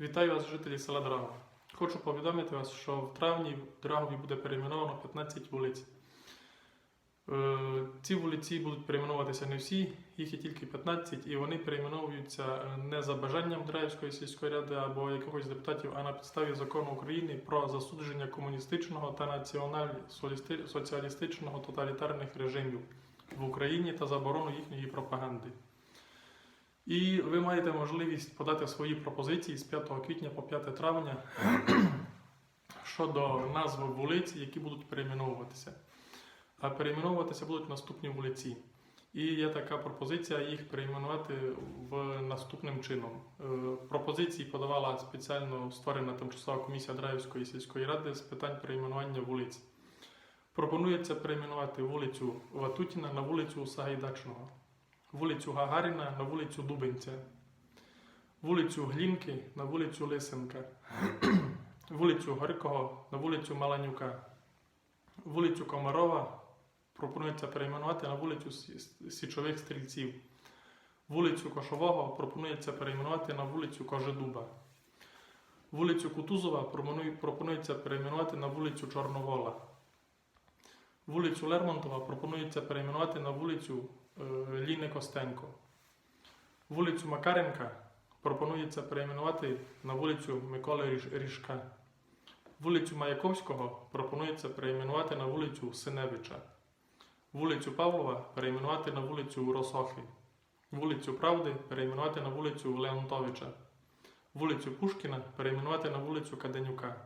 Вітаю вас, жителі села Драгова. Хочу повідомити вас, що в травні в Драгові буде перейменовано 15 вулиць. Е, Ці вулиці будуть перейменуватися не всі, їх є тільки 15, і вони перейменовуються е, не за бажанням Драївської сільської ради або якогось депутатів, а на підставі закону України про засудження комуністичного та націонал-соціалістичного тоталітарних режимів в Україні та заборону їхньої пропаганди. І ви маєте можливість подати свої пропозиції з 5 квітня по 5 травня щодо назви вулиць, які будуть перейменовуватися. А перейменовуватися будуть наступні вулиці. І є така пропозиція їх перейменувати в наступним чином. Е, Пропозиції подавала спеціально створена тимчасова комісія Драївської сільської ради з питань перейменування вулиць. Пропонується перейменувати вулицю Ватутіна на вулицю Сагайдачного вулицю Гагаріна на вулицю Дубенця, вулицю Глінки на вулицю Лисенка, вулицю Горького на вулицю Маланюка, вулицю Комарова пропонується перейменувати на вулицю Січових Стрільців, вулицю Кошового пропонується перейменувати на вулицю Кожедуба. Вулицю Кутузова пропонується перейменувати на вулицю Чорновола. Вулицю Лермонтова пропонується перейменувати на вулицю Ліни Костенко. Вулицю Макаренка пропонується перейменувати на вулицю Миколи Ріжка. Вулицю Маяковського пропонується перейменувати на вулицю Синевича. Вулицю Павлова перейменувати на вулицю Росохи. Вулицю Правди перейменувати на вулицю Леонтовича. Вулицю Пушкіна перейменувати на вулицю Каденюка.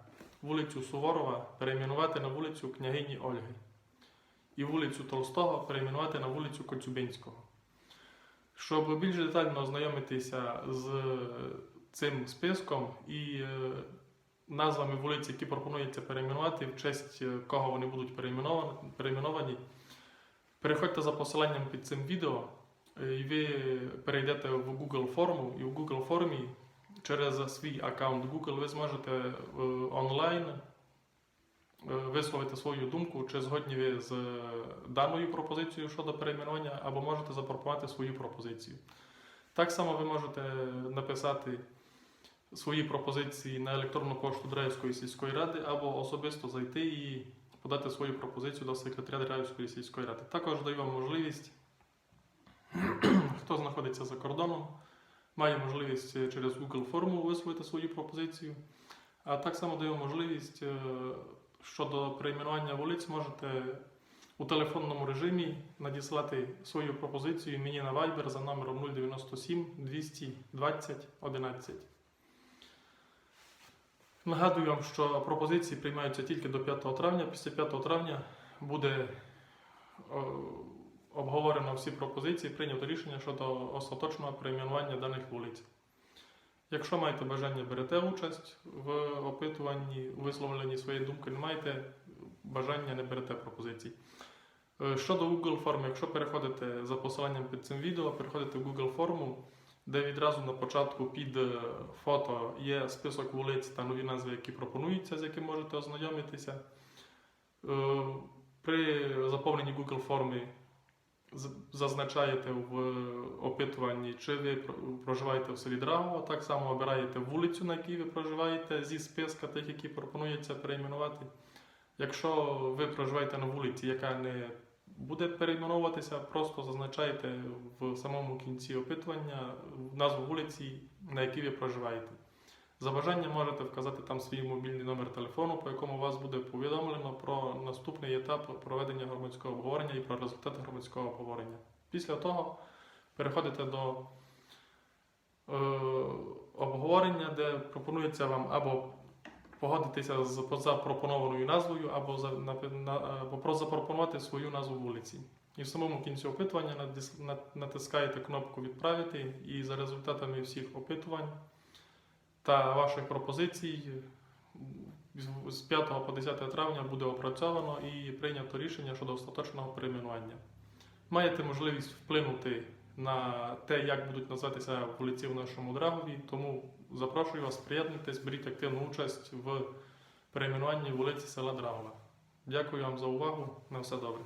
Вулицю Суворова перейменувати на вулицю Княгині Ольги і вулицю Толстого перейменувати на вулицю Коцюбинського. Щоб більш детально ознайомитися з цим списком і е, назвами вулиць, які пропонується перейменувати, в честь е, кого вони будуть перейменовані, переходьте за посиланням під цим відео, е, і ви перейдете в Google форму, і в Google формі через свій аккаунт Google ви зможете онлайн висловити свою думку, чи згодні ви з е, даною пропозицією щодо перейменування, або можете запропонувати свою пропозицію. Так само ви можете написати свої пропозиції на електронну пошту Драївської сільської ради, або особисто зайти і подати свою пропозицію до секретаря Драївської сільської ради. Також даю вам можливість, хто знаходиться за кордоном, має можливість е, через Google форму висловити свою пропозицію. А так само даю можливість е, щодо перейменування вулиць, можете у телефонному режимі надіслати свою пропозицію мені на Viber за номером 097 220 11. Нагадую вам, що пропозиції приймаються тільки до 5 травня. Після 5 травня буде обговорено всі пропозиції, прийнято рішення щодо остаточного перейменування даних вулиць. Якщо маєте бажання, берете участь в опитуванні, у висловленні своєї думки, не маєте бажання, не берете пропозицій. Е, Щодо Google форми, якщо переходите за посиланням під цим відео, переходите в Google форму, де відразу на початку під е, фото є список вулиць та нові назви, які пропонуються, з якими можете ознайомитися. Е, При заповненні Google форми зазначаєте в опитуванні, чи ви про- проживаєте в селі Драгова, так само обираєте вулицю, на якій ви проживаєте, зі списка тих, які пропонується перейменувати. Якщо ви проживаєте на вулиці, яка не буде перейменовуватися, просто зазначаєте в самому кінці опитування назву вулиці, на якій ви проживаєте. За бажанням можете вказати там свій мобільний номер телефону, по якому вас буде повідомлено про наступний етап проведення громадського обговорення і про результати громадського обговорення. Після того переходите до е, обговорення, де пропонується вам або погодитися з запропонованою назвою, або, за, напи- на, або запропонувати свою назву вулиці. І в самому кінці опитування натискаєте кнопку Відправити, і за результатами всіх опитувань та ваших пропозицій з- з 5 по 10 травня буде опрацьовано і прийнято рішення щодо остаточного перейменування. Маєте можливість вплинути на те, як будуть називатися вулиці в нашому Драгові, тому запрошую вас приєднатись, беріть активну участь в перейменуванні вулиці села Драгова. Дякую вам за увагу. На все добре.